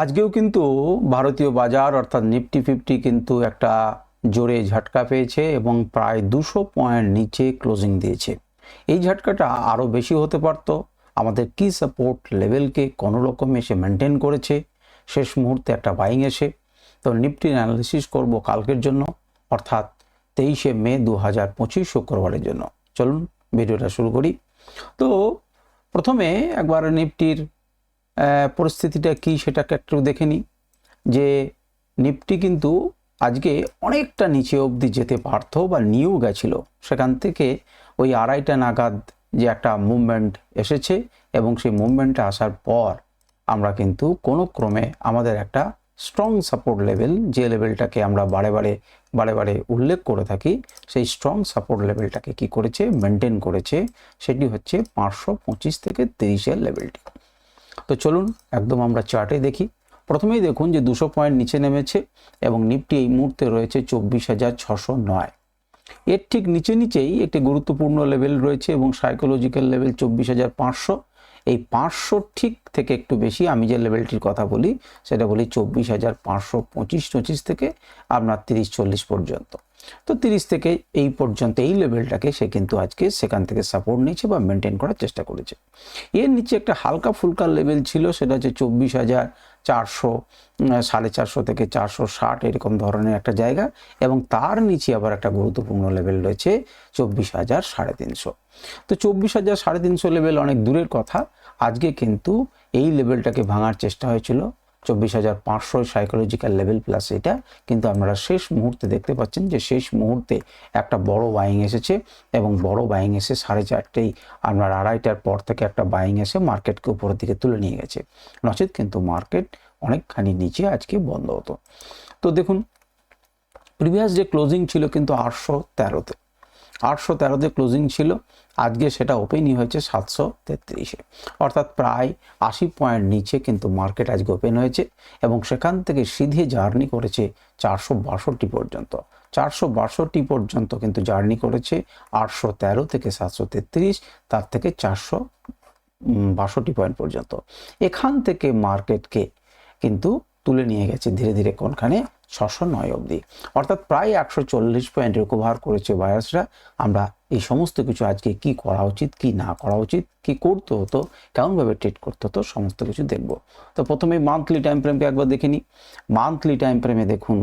আজকেও কিন্তু ভারতীয় বাজার, অর্থাৎ নিফটি ফিফটি কিন্তু একটা জোরে ঝটকা পেয়েছে এবং প্রায় দুশো পয়েন্ট নিচে ক্লোজিং দিয়েছে। এই ঝটকাটা আরও বেশি হতে পারত। আমাদের কি সাপোর্ট লেভেলকে কোনো রকমে সে মেনটেন করেছে? শেষ মুহূর্তে একটা বাইং এসে। তো নিফটির অ্যানালিসিস করব কালকের জন্য, অর্থাৎ তেইশে মে দু হাজার পঁচিশ শুক্রবারের জন্য। চলুন, ভিডিওটা শুরু করি। তো প্রথমে একবার নিফটির পরিস্থিতিটা কি সেটাকে একটু দেখে নিই। যে নিফটি কিন্তু আজকে অনেকটা নিচে অবধি যেতে পারতো বা নিয়েও গেছিল। সেখান থেকে ওই আড়াইটা নাগাদ যে একটা মুভমেন্ট এসেছে এবং সেই মুভমেন্টে আসার পর আমরা কিন্তু কোনো ক্রমে আমাদের একটা স্ট্রং সাপোর্ট লেভেল যে লেভেলটাকে আমরা বারে বারে বারে বারে উল্লেখ করে থাকি, সেই স্ট্রং সাপোর্ট লেভেলটাকে কি করেছে মেনটেন করেছে, সেটি হচ্ছে পাঁচশো পঁচিশ থেকে তিরিশের লেভেলটি তো চলুন একদম আমরা চার্টে দেখি। প্রথমেই দেখুন যে দুশো পয়েন্ট নিচে নেমেছে এবং নিফটি এই মুহূর্তে রয়েছে চব্বিশ হাজার ছশো নয়। এর ঠিক নিচে নিচেই একটি গুরুত্বপূর্ণ লেভেল রয়েছে এবং সাইকোলজিক্যাল লেভেল চব্বিশ হাজার পাঁচশো। এই পাঁচশো ঠিক থেকে একটু বেশি আমি যে লেভেলটির কথা বলি, সেটা বলি চব্বিশ হাজার পাঁচশো পঁচিশ পঁচিশ থেকে আপনার তিরিশ চল্লিশ পর্যন্ত। তো তিরিশ থেকে এই পর্যন্ত এই লেভেলটাকে সে কিন্তু আজকে সেখান থেকে সাপোর্ট নিয়েছে বা মেনটেন করার চেষ্টা করেছে। এর নিচে একটা হালকা ফুলকা লেভেল ছিল, সেটা হচ্ছে চব্বিশ হাজার চারশো সাড়ে চারশো থেকে চারশো ষাট এরকম ধরনের একটা জায়গা এবং তার নিচে আবার একটা গুরুত্বপূর্ণ লেভেল রয়েছে চব্বিশ হাজার সাড়ে তিনশো। তো চব্বিশ হাজার সাড়ে তিনশো লেভেল অনেক দূরের কথা। আজকে কিন্তু এই লেভেলটাকে ভাঙার চেষ্টা হয়েছিল। চব্বিশ হাজার পাঁচশো সাইকোলজিক্যাল লেভেল প্লাস এটা কিন্তু আপনারা শেষ মুহূর্তে দেখতে পাচ্ছেন যে শেষ মুহূর্তে একটা বড় বাইং এসেছে এবং বড় বাইং এসে সাড়ে চারটেই আপনার আড়াইটার পর থেকে একটা বাইং এসে মার্কেটকে উপরের দিকে তুলে নিয়ে গেছে। নচেত কিন্তু মার্কেট অনেকখানি নিচে আজকে বন্ধ হতো। তো দেখুন প্রিভিয়াস যে ক্লোজিং ছিল কিন্তু আটশো তেরোতে আটশো তেরোতে ক্লোজিং ছিল। আজকে সেটা ওপেনই হয়েছে সাতশো তেত্রিশে। অর্থাৎ প্রায় আশি পয়েন্ট নিচে কিন্তু মার্কেট আজকে ওপেন হয়েছে এবং সেখান থেকে সিধে জার্নি করেছে চারশো বাষট্টি পর্যন্ত। চারশো বাষট্টি পর্যন্ত কিন্তু জার্নি করেছে, আটশো তেরো থেকে সাতশো তেত্রিশ, তার থেকে চারশো বাষট্টি পয়েন্ট পর্যন্ত। এখান থেকে মার্কেটকে কিন্তু তুলে নিয়ে গেছে ধীরে ধীরে কোনখানে? ছশো নয় অবধি। অর্থাৎ প্রায় একশো চল্লিশ পয়েন্ট রিকভার করেছে বায়ার্সরা আমরা এই সমস্ত কিছু আজকে কি করা উচিত, কি না করা উচিত, কি করতে হতো, কেমনভাবে ট্রিট করতে হতো, সমস্ত কিছু দেখব। তো প্রথমে মান্থলি টাইম ফ্রেমকে একবার দেখে নিই। মান্থলি টাইম ফ্রেমে দেখুন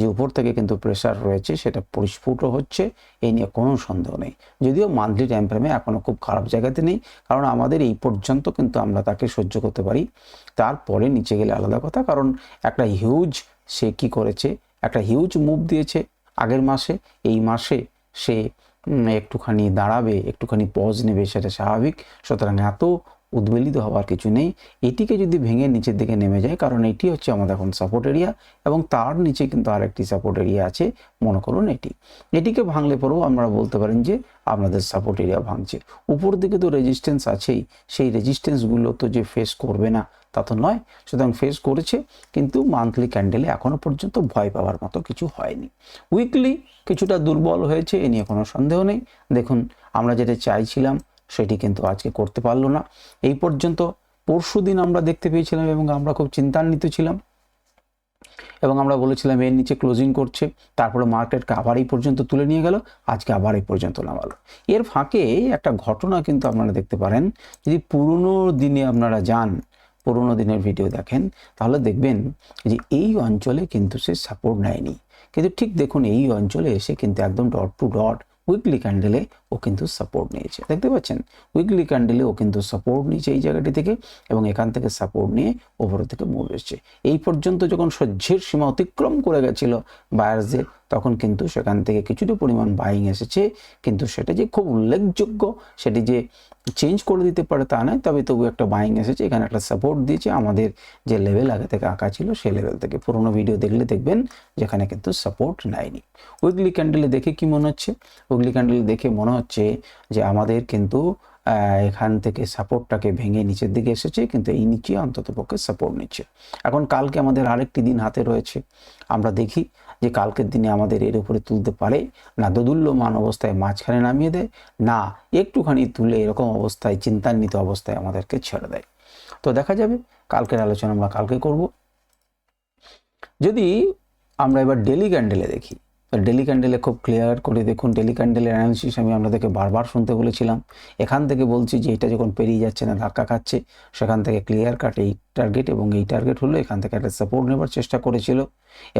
যে উপর থেকে কিন্তু প্রেশার রয়েছে, সেটা পরিস্ফুট হচ্ছে এই নিয়ে কোনো সন্দেহ নেই। যদিও মান্থলি টাইম ফ্রেমে এখনও খুব খারাপ জায়গাতে নেই, কারণ আমাদের এই পর্যন্ত কিন্তু আমরা তাকে সহ্য করতে পারি। তারপরে নিচে গেলে আলাদা কথা, কারণ একটা হিউজ সে কি করেছে? একটা হিউজ মুভ দিয়েছে আগের মাসে। এই মাসে সে একটুখানি দাঁড়াবে, একটুখানি পজ নেবে, সেটা স্বাভাবিক। সুতরাং এত উদ্বেলিত হওয়ার কিছু নেই। এটিকে যদি ভেঙে নিচের দিকে নেমে যায়, কারণ এটি হচ্ছে আমাদের এখন সাপোর্ট এরিয়া এবং তার নিচে কিন্তু আরেকটি সাপোর্ট এরিয়া আছে, মনে করুন এটি। এটিকে ভাঙলে পরেও আমরা বলতে পারেন যে আপনাদের সাপোর্ট এরিয়া ভাঙছে। উপর দিকে তো রেজিস্ট্যান্স আছেই, সেই রেজিস্ট্যান্সগুলো তো যে ফেস করবে না, তা তো নয়। সুতরাং ফেস করেছে, কিন্তু মান্থলি ক্যান্ডেলে এখনও পর্যন্ত ভয় পাওয়ার মতো কিছু হয়নি। উইকলি কিছুটা দুর্বল হয়েছে, এ নিয়ে কোনো সন্দেহ নেই। দেখুন, আমরা যেটা চাইছিলাম সেটি কিন্তু আজকে করতে পারল না। এই পর্যন্ত পরশু দিন আমরা দেখতে পেয়েছিলাম এবং আমরা খুব চিন্তান্বিত ছিলাম এবং আমরা বলেছিলাম এর নিচে ক্লোজিং করছে, তারপরে মার্কেটকে আবার এই পর্যন্ত তুলে নিয়ে গেল, আজকে আবার এই পর্যন্ত নামালো। এর ফাঁকে একটা ঘটনা কিন্তু আপনারা দেখতে পারেন, যদি পুরনো দিনে আপনারা যান, পুরোনো দিনের ভিডিও দেখেন, তাহলে দেখবেন যে এই অঞ্চলে কিন্তু সে সাপোর্ট নেয়নি। কিন্তু ঠিক দেখুন এই অঞ্চলে এসে কিন্তু একদম ডট টু ডট উইকলি ক্যান্ডেলে ও কিন্তু সাপোর্ট নিয়েছে। দেখতে পাচ্ছেন? উইকলি ক্যান্ডেলে ও কিন্তু সাপোর্ট নিয়েছে এই জায়গাটি থেকে এবং এখান থেকে সাপোর্ট নিয়ে ওপরের থেকে মুভ এসছে। এই পর্যন্ত যখন সহ্যের সীমা অতিক্রম করে গেছিল বায়ার্সদের তখন কিন্তু সেখান থেকে কিছুটা পরিমাণ বাইং এসেছে। কিন্তু সেটা যে খুব উল্লেখযোগ্য, সেটি যে চেঞ্জ করে দিতে পারে তা নয়, তবে তবু একটা বাইং এসেছে। এখানে একটা সাপোর্ট দিয়েছে। আমাদের যে লেভেল আগে থেকে আঁকা ছিল, সেই লেভেল থেকে। পুরোনো ভিডিও দেখলে দেখবেন, যেখানে কিন্তু সাপোর্ট নেয়নি। উইকলি ক্যান্ডেলে দেখে কি মনে হচ্ছে? উইকলি ক্যান্ডেল দেখে মনে হচ্ছে যে আমাদের কিন্তু এখান থেকে সাপোর্টটাকে ভেঙে নিচের দিকে এসেছে, কিন্তু এই নিচে অন্তত পক্ষে সাপোর্ট নিচ্ছে। এখন কালকে আমাদের আরেকটি দিন হাতে রয়েছে। আমরা দেখি যে কালকের দিনে আমাদের এর উপরে তুলতে পারে না, দোদুল্যমান অবস্থায় মাঝখানে নামিয়ে দেয়, না একটুখানি তুলে এরকম অবস্থায়, চিন্তান্বিত অবস্থায় আমাদেরকে ছেড়ে দেয়। তো দেখা যাবে, কালকের আলোচনা আমরা কালকে করব। যদি আমরা এবার ডেলি ক্যান্ডেলে দেখি ডেলি ক্যান্ডেলে খুব ক্লিয়ার করে দেখুন ডেলি ক্যান্ডেলের অ্যানালিসিস আমি আপনাদেরকে বারবার শুনতে বলেছিলাম। এখান থেকে বলছি যে এটা যখন পেরিয়ে যাচ্ছে না, ধাক্কা খাচ্ছে, সেখান থেকে ক্লিয়ার কাট এই টার্গেট এবং এই টার্গেট হলো, এখান থেকে একটা সাপোর্ট নেবার চেষ্টা করেছিল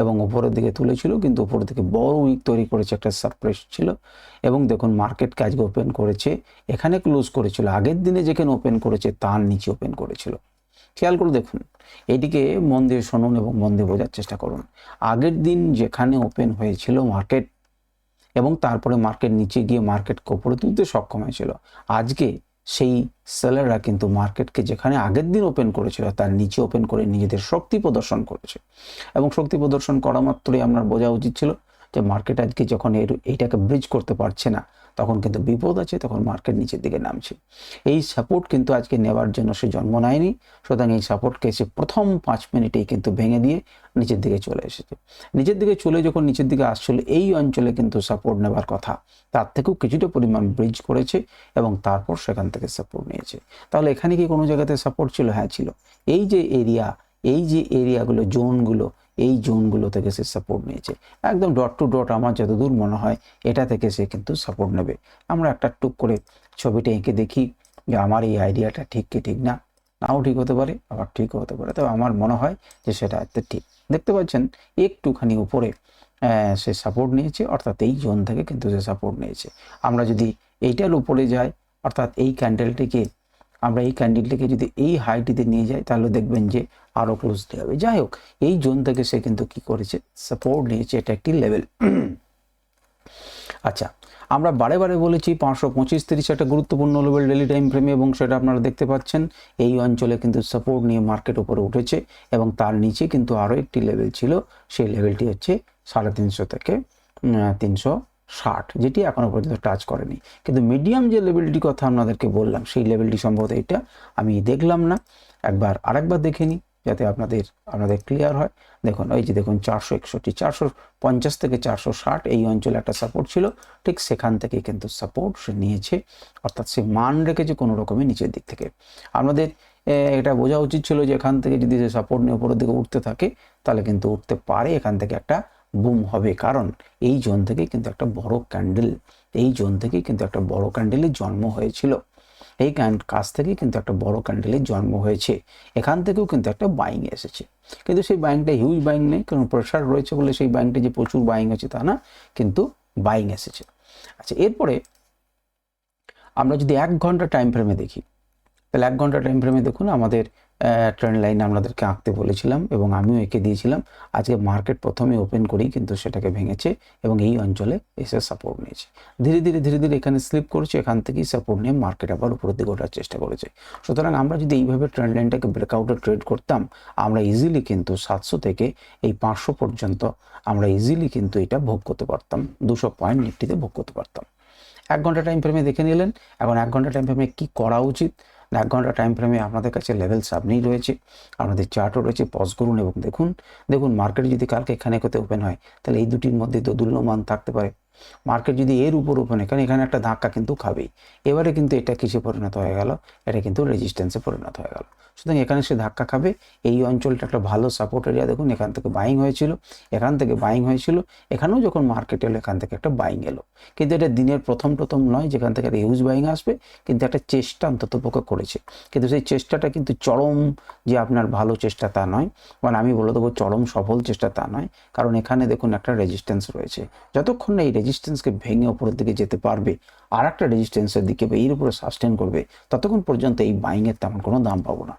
এবং উপরের দিকে তুলেছিল, কিন্তু উপরের দিকে বড় উইক তৈরি করেছে, একটা সারপ্রাইজ ছিল এবং দেখুন মার্কেটকে আজকে ওপেন করেছে, এখানে ক্লোজ করেছিল, আগের দিনে যেখানে ওপেন করেছে, তার নিচে ওপেন করেছিল। খেয়াল করে দেখুন। এটিকে মন দিয়ে শুনুন এবং মন দিয়ে বোঝার চেষ্টা করুন। আগের দিন যেখানে ওপেন হয়েছিল মার্কেট এবং তারপরে মার্কেট নিচে গিয়ে মার্কেটকে ওপরে তুলতে সক্ষম হয়েছিল। আজকে সেই সেলাররা কিন্তু মার্কেটকে যেখানে আগের দিন ওপেন করেছিল, তার নিচে ওপেন করে নিজেদের শক্তি প্রদর্শন করেছে। এবং শক্তি প্রদর্শন করা মাত্রই আপনার বোঝা উচিত ছিল যে মার্কেট আজকে যখন এর, এইটাকে ব্রিজ করতে পারছে না তখন কিন্তু বিপদ আছে, তখন মার্কেট নিচের দিকে নামছে। এই সাপোর্ট কিন্তু আজকে নেওয়ার জন্য সে জন্ম নেয়নি। সুতরাং এই সাপোর্টকে সে প্রথম পাঁচ মিনিটেই কিন্তু ভেঙে দিয়ে নিচের দিকে চলে এসেছে। নিচের দিকে চলে যখন নিচের দিকে আসছিল, এই অঞ্চলে কিন্তু সাপোর্ট নেবার কথা। তার থেকেও কিছুটা পরিমাণ ব্রিজ করেছে এবং তারপর সেখান থেকে সাপোর্ট নিয়েছে। তাহলে এখানে কি কোনো জায়গাতে সাপোর্ট ছিল? হ্যাঁ ছিল। এই যে এরিয়া এই যে এরিয়াগুলো জোনগুলো এই জোনগুলো থেকে সে সাপোর্ট নিয়েছে। একদম ডট টু ডট আমার যতদূর মনে হয়, এটা থেকে সে কিন্তু সাপোর্ট নেবে। আমরা একটা টুক করে ছবিটা এঁকে দেখি যে আমার এই আইডিয়াটা ঠিক কি ঠিক না। নাও ঠিক হতে পারে, আবার ঠিক হতে পারে। তবে আমার মনে হয় যে সেটা একটা ঠিক। দেখতে পাচ্ছেন, একটুখানি উপরে সে সাপোর্ট নিয়েছে, অর্থাৎ এই জোন থেকে কিন্তু সে সাপোর্ট নিয়েছে। আমরা যদি এইটার উপরে যাই, অর্থাৎ এই ক্যান্ডেলটিকে আমরা এই ক্যান্ডেলটিকে যদি এই হাইটিতে নিয়ে যাই, তাহলে দেখবেন যে আরও ক্লোজলি হবে যাই হোক, এই জোন থেকে সে কিন্তু কি করেছে? সাপোর্ট নিয়েছে এটা একটি লেভেল আচ্ছা আমরা বারে বারে বলেছি পাঁচশো পঁচিশ তিরিশ একটা গুরুত্বপূর্ণ লেভেল ডেলি টাইম ফ্রেমে এবং সেটা আপনারা দেখতে পাচ্ছেন। এই অঞ্চলে কিন্তু সাপোর্ট নিয়ে মার্কেট উপরে উঠেছে এবং তার নিচে কিন্তু আরও একটি লেভেল ছিল। সেই লেভেলটি হচ্ছে সাড়ে তিনশো থেকে তিনশো ষাট, যেটি এখনও পর্যন্ত টাচ করেনি। কিন্তু মিডিয়াম যে লেভেলটির কথা আপনাদেরকে বললাম, সেই লেভেলটি সম্ভবত এটা। আমি দেখলাম না। একবার আরেকবার দেখে নিই, যাতে আপনাদের আপনাদের ক্লিয়ার হয়। দেখুন, ওই যে দেখুন, চারশো একষট্টি, চারশো পঞ্চাশ থেকে চারশো ষাট এই অঞ্চলে একটা সাপোর্ট ছিল। ঠিক সেখান থেকে কিন্তু সাপোর্ট সে নিয়েছে। অর্থাৎ সে মান রেখেছে কোনো রকমের নিচের দিক থেকে। আমাদের এটা বোঝা উচিত ছিল যে এখান থেকে যদি সে সাপোর্ট নিয়ে উপরের দিকে উঠতে থাকে, তাহলে কিন্তু উঠতে পারে। এখান থেকে একটা বুম হবে। কারণ এই জোন থেকে কিন্তু একটা বড় ক্যান্ডেল এই জোন থেকে কিন্তু একটা বড় ক্যান্ডেলের জন্ম হয়েছিল। এই কাছ থেকে কিন্তু একটা বড় ক্যান্ডেলের জন্ম হয়েছে। এখান থেকেও কিন্তু একটা বাইং এসেছে। কিন্তু সেই বাইংটা হিউজ বাইং নেই, কারণ প্রেশার রয়েছে বলে সেই বাইংটা যে প্রচুর বাইং হচ্ছে তা না, কিন্তু বাইং এসেছে। আচ্ছা এরপরে আমরা যদি এক ঘণ্টা টাইম ফ্রেমে দেখি, তাহলে এক ঘণ্টা টাইম ফ্রেমে দেখুন আমাদের ট্রেন্ড লাইন আপনাদেরকে আঁকতে বলেছিলাম এবং আমিও এঁকে দিয়েছিলাম। আজকে মার্কেট প্রথমে ওপেন করেই কিন্তু সেটাকে ভেঙেছে এবং এই অঞ্চলে এসে সাপোর্ট নিয়েছে। ধীরে ধীরে ধীরে ধীরে এখানে স্লিপ করেছে, এখান থেকেই সাপোর্ট নিয়ে মার্কেট আবার উপরের দিকে ওঠার চেষ্টা করেছে। সুতরাং আমরা যদি এইভাবে ট্রেন্ড লাইনটাকে ব্রেকআউটে ট্রেড করতাম, আমরা ইজিলি কিন্তু সাতশো থেকে এই পাঁচশো পর্যন্ত আমরা ইজিলি কিন্তু এটা ভোগ করতে পারতাম, দুশো পয়েন্ট নিফটিতে ভোগ করতে পারতাম। এক ঘণ্টা টাইম ফ্রেমে দেখে নিলেন, এখন এক ঘণ্টা টাইম ফ্রেমে কী করা উচিত? এক ঘণ্টা টাইম ফ্রেমে আপনাদের কাছে লেভেল সামনেই রয়েছে। আপনাদের চার্টও রয়েছে। পজ করুন এবং দেখুন। দেখুন মার্কেট যদি কালকে এখানে কোথাও ওপেন হয়, তাহলে এই দুটির মধ্যে দোদুল্যমান থাকতে পারে। মার্কেট যদি এর উপর ওপেন এখানে এখানে একটা ধাক্কা কিন্তু খাবেই। এবারে কিন্তু এটা কিসে পরিণত হয়ে গেল? এটা কিন্তু রেজিস্ট্যান্সে পরিণত হয়ে গেল। সুতরাং এখানে সে ধাক্কা খাবে। এই অঞ্চলটা একটা ভালো সাপোর্ট এরিয়া দেখুন, এখান থেকে বাইং হয়েছিল। এখান থেকে বাইং হয়েছিল। এখানেও যখন মার্কেট এলো, এখান থেকে একটা বাইং এলো। কিন্তু এটা দিনের প্রথম প্রথম নয়, যেখান থেকে একটা হিউজ বাইং আসবে, কিন্তু একটা চেষ্টা অন্তত পক্ষে করেছে। কিন্তু সেই চেষ্টাটা কিন্তু চরম যে আপনার ভালো চেষ্টা তা নয়। মানে আমি বলে দেবো, চরম সফল চেষ্টা তা নয়। কারণ এখানে দেখুন একটা রেজিস্ট্যান্স রয়েছে। যতক্ষণ না এই রেজিস্ট্যান্সকে ভেঙে ওপরের দিকে যেতে পারবে আর একটা রেজিস্ট্যান্সের দিকে বা এর উপরে সাস্টেন করবে, ততক্ষণ পর্যন্ত এই বাইংয়ের তেমন কোনো দাম পাবো না।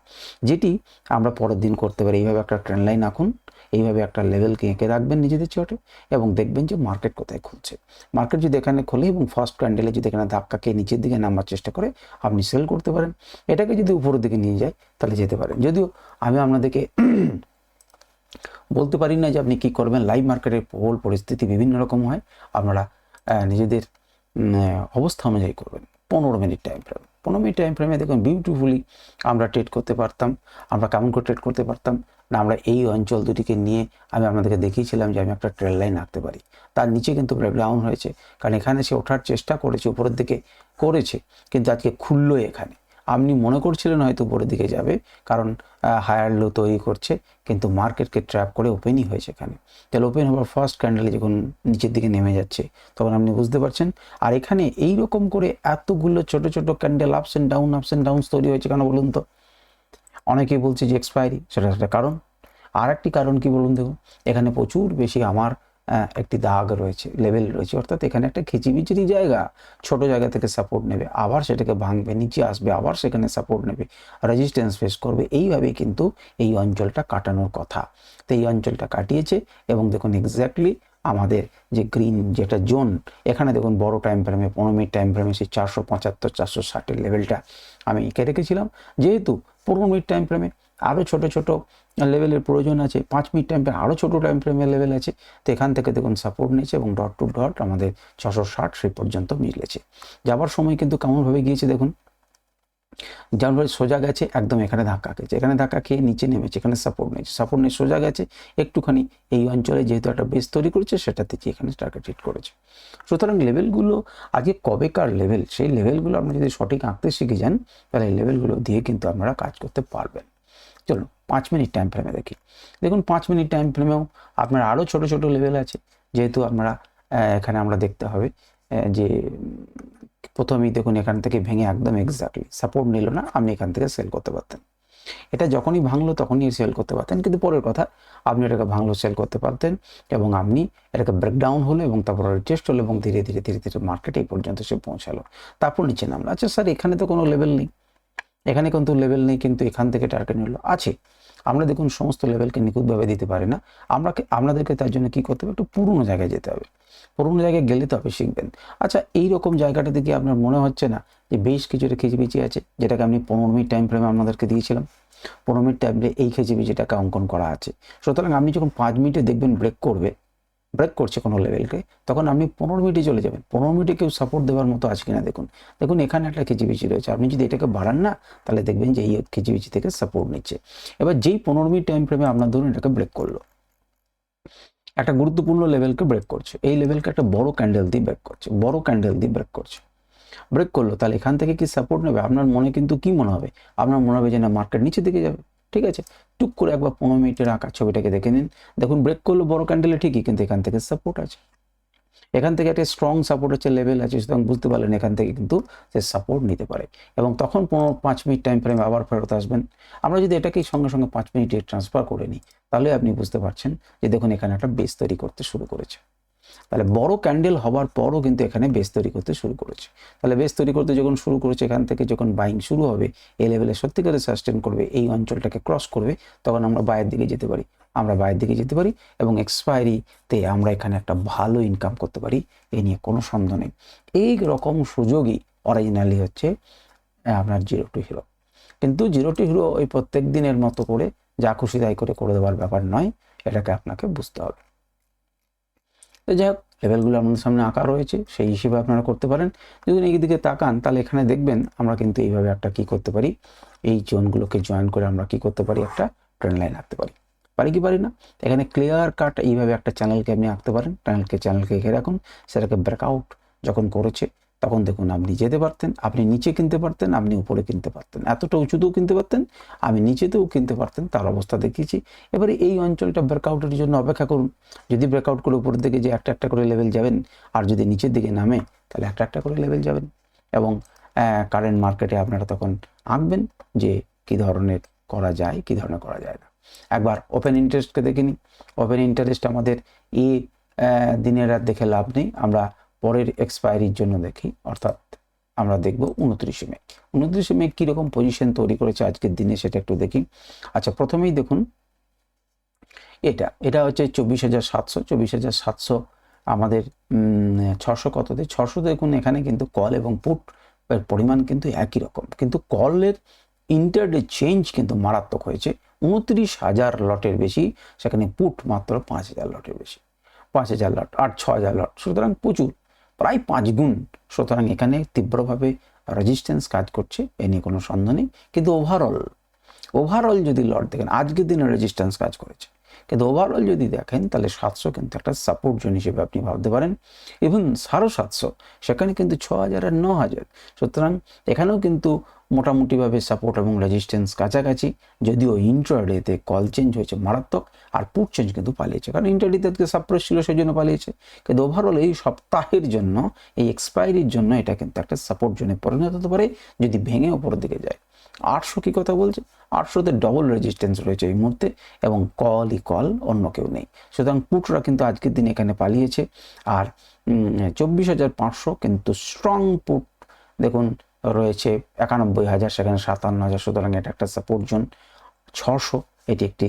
যেটি আমরা পরের দিন করতে পারি। এইভাবে একটা ট্রেন লাইন আঁকুন, এইভাবে একটা লেভেলকে এঁকে রাখবেন নিজেদের চটে এবং দেখবেন যে মার্কেট কোথায় খুলছে। মার্কেট যদি এখানে খোলে এবং ফার্স্ট ক্যান্ডেলে যদি এখানে ধাক্কা খেয়ে নিচের দিকে নামার চেষ্টা করে, আপনি সেল করতে পারেন। এটাকে যদি উপরের দিকে নিয়ে যায়, তাহলে যেতে পারেন। যদিও আমি আপনাদেরকে বলতে পারি না যে আপনি কি করবেন। লাইভ মার্কেটের প্রবল পরিস্থিতি, বিভিন্ন রকম হয়। আপনারা নিজেদের অবস্থা অনুযায়ী করবেন। পনেরো মিনিট টাইম ফ্রেম পনেরো মিনিট টাইম ফ্রেমে দেখুন বিউটিফুলি আমরা ট্রেড করতে পারতাম, আমরা কেমন করে ট্রেড করতে পারতাম না, আমরা এই অঞ্চল দুটিকে নিয়ে আমি আপনাদেরকে দেখিয়েছিলাম যে আমি একটা ট্রেন লাইন আঁকতে পারি। তার নিচে কিন্তু ব্রেকডাউন হয়েছে। কারণ এখানে সে ওঠার চেষ্টা করেছে, উপরের দিকে করেছে, কিন্তু আজকে খুললো এখানে। আপনি মনে করছিলেন হয়তো উপরের দিকে যাবে, কারণ হায়ার লো তৈরি করছে, কিন্তু মার্কেটকে ট্র্যাপ করে ওপেনই হয়েছে এখানে। তাহলে ওপেন হওয়ার ফার্স্ট ক্যান্ডেলে যখন নিচের দিকে নেমে যাচ্ছে, তখন আপনি বুঝতে পারছেন, আর এখানে এই রকম করে এতগুলো ছোট ছোট candle ups and down ups and down তৈরি হয়েছে কেন বলুন তো? অনেকেই বলছে যে এক্সপায়ারি সেটা একটা কারণ। আর একটি কারণ কি বলুন দেখুন, এখানে প্রচুর বেশি আমার একটি দাগ রয়েছে লেভেল রয়েছে। অর্থাৎ এখানে একটা খিচিবিচিরি জায়গা, ছোট জায়গা থেকে সাপোর্ট নেবে। আবার সেটাকে ভাঙবে, নিচে আসবে, আবার সেখানে সাপোর্ট নেবে রেজিস্ট্যান্স ফেস করবে। এইভাবেই কিন্তু এই অঞ্চলটা কাটানোর কথা। তো এই অঞ্চলটা কাটিয়েছে এবং দেখুন এক্স্যাক্টলি আমাদের যে গ্রিন যেটা জোন এখানে দেখুন বড় টাইম ফ্রেমে পনেরো মিনিট টাইম ফ্রেমে সেই চারশো পঁচাত্তর, চারশো ষাটের লেভেলটা আমি এঁকে রেখেছিলাম। যেহেতু পনেরো মিনিট টাইম ফ্রেমে আরও ছোট ছোট লেভেলের প্রয়োজন আছে। পাঁচ মিনিট টাইম ফ্রেম আরও ছোটো টাইম ফ্রেমের লেভেল আছে। তো এখান থেকে দেখুন সাপোর্ট নিয়েছে এবং ডট টু ডট আমাদের ছশো ষাট সেই পর্যন্ত মিলেছে। যাবার সময় কিন্তু কেমনভাবে গিয়েছে দেখুন। যেমনভাবে সোজা গেছে, একদম এখানে ধাক্কা খেয়েছে। এখানে ধাক্কা খেয়ে নিচে নেমেছে, এখানে সাপোর্ট নিয়েছে। সাপোর্ট নিয়ে সোজা গেছে, একটুখানি এই অঞ্চলে যেহেতু একটা বেস তৈরি করেছে, সেটাতে যে এখানে টার্গেট হিট করেছে। সুতরাং লেভেলগুলো আজকে কবেকার লেভেল সেই লেভেলগুলো আপনি যদি সঠিক আঁকতে শিখে যান, তাহলে এই লেভেলগুলো দিয়ে কিন্তু আপনারা কাজ করতে পারবেন। চলুন, পাঁচ মিনিট টাইম ফ্রেমে দেখি। দেখুন, পাঁচ মিনিট টাইম ফ্রেমেও আপনার আরও ছোট ছোট লেভেল আছে। যেহেতু আপনারা এখানে আমরা দেখতে হবে যে, প্রথমেই দেখুন এখান থেকে ভেঙে একদম এক্স্যাক্টলি সাপোর্ট নিল না, আপনি এখান থেকে সেল করতে পারতেন। এটা যখনই ভাঙলো তখনই সেল করতে পারতেন, কিন্তু পরের কথা, আপনি এটাকে ভাঙলো সেল করতে পারতেন এবং আপনি এটাকে ব্রেকডাউন হলো এবং তারপর টেস্ট হলো এবং ধীরে ধীরে ধীরে ধীরে মার্কেট এই পর্যন্ত সে পৌঁছালো। তারপর নিচে নামলো। আচ্ছা স্যার এখানে তো কোনো লেভেল নেই। এখানে কিন্তু লেভেল নেই, কিন্তু এখান থেকে টার্গেট নিল। আছে। আমরা দেখুন সমস্ত লেভেলকে নিখুঁতভাবে দিতে পারি না। আমরা আপনাদেরকে তার জন্য কি করতে হবে? একটু পুরনো জায়গায় যেতে হবে। পুরনো জায়গায় গেলে তবে শিখবেন। আচ্ছা এই রকম জায়গাটা থেকে আপনার মনে হচ্ছে না যে বেশ কিছুটা খিচিবিচি আছে, যেটাকে আমি পনেরো মিনিট টাইম ফ্রেমে আপনাদেরকে দিয়েছিলাম। পনেরো মিনিট টাইমে এই খিচিবিচিটাকে অঙ্কন করা আছে। সুতরাং আপনি যখন পাঁচ মিনিটে দেখবেন ব্রেক করবে ব্রেক করছে কোনো লেভেলকে তখন আপনি পনেরো মিনিটে চলে যাবেন। পনেরো মিনিটে কেউ সাপোর্ট দেওয়ার মতো আছে কিনা দেখুন। দেখুন, এখানে একটা খিচিবিচি রয়েছে। আপনি যদি এটাকে বাড়ান না, তাহলে দেখবেন যে এই খিচিবিচি থেকে সাপোর্ট নিচ্ছে। এবার যেই পনেরো মিনিট টাইম ফ্রেমে আপনার ধরুন এটাকে ব্রেক করল, একটা গুরুত্বপূর্ণ লেভেলকে ব্রেক করছে। এই লেভেলকে একটা বড় ক্যান্ডেল দিয়ে ব্রেক করছে, বড় ক্যান্ডেল দিয়ে ব্রেক করছে। ব্রেক করল, তাহলে এখান থেকে কি সাপোর্ট নেবে? আপনার মনে কিন্তু কি মনে হবে? আপনার মনে হবে যে না মার্কেট নিচের দিকে যাবে। ঠিক আছে? টুক করে একবার পনেরো মিনিটের আঁকা ছবিটাকে দেখে নিন। দেখুন ব্রেক করল বড় ক্যান্ডেলে ঠিকই, কিন্তু এখান থেকে সাপোর্ট আছে। এখান থেকে একটা স্ট্রং সাপোর্ট হচ্ছে লেভেল আছে, সুতরাং বুঝতে পারলেন এখান থেকে কিন্তু সে সাপোর্ট নিতে পারে। এবং তখন পনেরো, পাঁচ মিনিট টাইম ফ্রেমে আবার ফেরত আসবেন। আমরা যদি এটাকেই সঙ্গে সঙ্গে পাঁচ মিনিটে ট্রান্সফার করে নিই, তাহলে আপনি বুঝতে পারছেন যে দেখুন, এখানে একটা বেস তৈরি করতে শুরু করেছে। তাহলে বড় ক্যান্ডেল হওয়ার পরও কিন্তু এখানে বেস তৈরি করতে শুরু করেছে। তাহলে বেস তৈরি করতে যখন শুরু করেছে, এখান থেকে যখন বাইং শুরু হবে, এই লেভেলে সত্যিকারে সাস্টেন করবে, এই অঞ্চলটাকে ক্রস করবে, তখন আমরা বাইরের দিকে যেতে পারি। আমরা বাইরের দিকে যেতে পারি এবং এক্সপায়ারিতে আমরা এখানে একটা ভালো ইনকাম করতে পারি এই নিয়ে কোনো সন্দেহ নেই। এই রকম সুযোগই অরিজিনালি হচ্ছে আপনার জিরো টু হিরো কিন্তু জিরো টু হিরো ওই প্রত্যেক দিনের মতো করে যা খুশি তাই করে করে দেওয়ার ব্যাপার নয়, এটাকে আপনাকে বুঝতে হবে। তো যাই হোক লেভেলগুলো আপনাদের সামনে আঁকা রয়েছে, সেই হিসেবে আপনারা করতে পারেন। যদি এই দিকে তাকান, তাহলে এখানে দেখবেন আমরা কিন্তু এইভাবে একটা কি করতে পারি, এই জোনগুলোকে জয়েন করে আমরা কি করতে পারি, একটা ট্রেন লাইন আঁকতে পারি। পারি কি পারি না? এখানে ক্লিয়ার কাট এইভাবে একটা চ্যানেলকে আপনি আঁকতে পারেন। চ্যানেলকে চ্যানেলকে ঘিরে রাখুন, সেটাকে ব্রেকআউট যখন করেছে তখন দেখুন আপনি যেতে পারতেন আপনি নিচে কিনতে পারতেন আপনি উপরে কিনতে পারতেন। এতটা উঁচুতেও কিনতে পারতেন আমি নিচেতেও কিনতে পারতেন তার অবস্থা দেখিয়েছি। এবারে এই অঞ্চলটা ব্রেকআউটের জন্য অপেক্ষা করুন। যদি ব্রেকআউট করে উপরের দিকে যে একটা একটা করে লেভেল যাবেন আর যদি নিচের দিকে নামে তাহলে একটা একটা করে লেভেল যাবেন। এবং কারেন্ট মার্কেটে আপনারা তখন আঁকবেন যে কি ধরনের করা যায় কি ধরনের করা যায় না। একবার ওপেন ইন্টারেস্টকে দেখে নিই ওপেন ইন্টারেস্ট আমাদের আহ, দিনের রাত দেখে লাভ নেই। আমরা পরের এক্সপায়ারির জন্য দেখি, অর্থাৎ আমরা দেখব উনত্রিশে মে। উনত্রিশে মে কীরকম পজিশন তৈরি করেছে আজকের দিনে সেটা একটু দেখি। আচ্ছা প্রথমেই দেখুন, এটা এটা হচ্ছে চব্বিশ হাজার সাতশো, চব্বিশ হাজার সাতশো আমাদের ছশো কততে? ছশো দেখুন, এখানে কিন্তু কল এবং পুট এর পরিমাণ কিন্তু একই রকম। কিন্তু কলের ইন্টারডে চেঞ্জ কিন্তু মারাত্মক হয়েছে। উনত্রিশ হাজার লটের বেশি, সেখানে পুট মাত্র পাঁচ হাজার লটের বেশি। পাঁচ হাজার লট আট ছ হাজার লট, সুতরাং প্রচুর। প্রায় পাঁচ গুণ। সুতরাং এখানে তীব্রভাবে রেজিস্ট্যান্স কাজ করছে, এ নিয়ে কোনো সন্দেহ নেই। কিন্তু ওভারঅল ওভারঅল যদি লট দেখেন, আজকের দিনে রেজিস্ট্যান্স কাজ করেছে। কিন্তু ওভারঅল যদি দেখেন, তাহলে সাতশো কিন্তু একটা সাপোর্ট জোন হিসেবে আপনি ভাবতে পারেন। ইভেন সাড়ে সাতশো, সেখানে কিন্তু ছ হাজার আর ন হাজার। সুতরাং এখানেও কিন্তু মোটামুটিভাবে সাপোর্ট এবং রেজিস্ট্যান্স কাছাকাছি। যদিও ইন্টারডেতে কল চেঞ্জ হয়েছে মারাত্মক আর পুট চেঞ্জ কিন্তু পালিয়েছে। কারণ ইন্টারডেতে আজকে সাপ্রেস ছিল সেই জন্য পালিয়েছে। কিন্তু ওভারঅল এই সপ্তাহের জন্য, এই এক্সপায়ারির জন্য এটা কিন্তু একটা সাপোর্ট জোনে পরিণত হতে পারে, যদি ভেঙে ওপরের দিকে যায়। আটশো কি কথা বলছে? আটশোতে ডবল রেজিস্ট্যান্স রয়েছে এই মুহূর্তে এবং কলই কল অন্য কেউ নেই। সুতরাং পুটরা কিন্তু আজকের দিন এখানে পালিয়েছে। আর চব্বিশ হাজার পাঁচশো কিন্তু স্ট্রং পুট দেখুন রয়েছে একানব্বই হাজার, সেখানে সাতান্ন হাজার, সুতরাং এটা একটা সাপোর্ট জোন ছশো, এটি একটি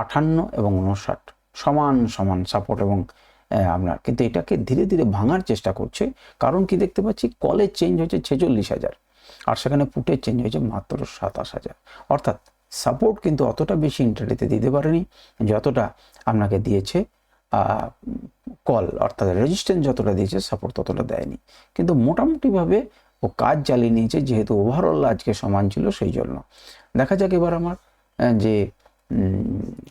আটান্ন এবং উনষাট সমান সমান সাপোর্ট এবং আমরা কিন্তু এটাকে ধীরে ধীরে ভাঙার চেষ্টা করছে। কারণ কি দেখতে পাচ্ছি? কলের চেঞ্জ হয়েছে ছেচল্লিশ হাজার, আর সেখানে পুটের চেঞ্জ হয়েছে মাত্র সাতাশ হাজার। অর্থাৎ সাপোর্ট কিন্তু অতটা বেশি ইন্টারনেটে দিতে পারেনি, যতটা আপনাকে দিয়েছে কল অর্থাৎ রেজিস্ট্যান্স যতটা দিয়েছে সাপোর্ট ততটা দেয়নি। কিন্তু মোটামুটিভাবে ও কাজ চালিয়ে নিয়েছে, যেহেতু ওভারঅল আজকে সমান ছিল সেই জন্য। দেখা যাক এবার আমার যে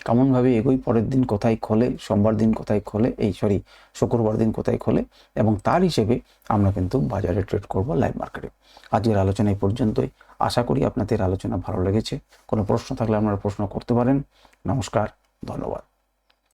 কেমনভাবে এগোই, পরের দিন কোথায় খোলে, সোমবার দিন কোথায় খোলে, এই সরি শুক্রবার দিন কোথায় খোলে, এবং তার হিসেবে আমরা কিন্তু বাজারে ট্রেড করব লাইভ মার্কেটে আজকের আলোচনা এই পর্যন্তই। আশা করি আপনাদের আলোচনা ভালো লেগেছে। কোনো প্রশ্ন থাকলে আপনারা প্রশ্ন করতে পারেন। নমস্কার, ধন্যবাদ।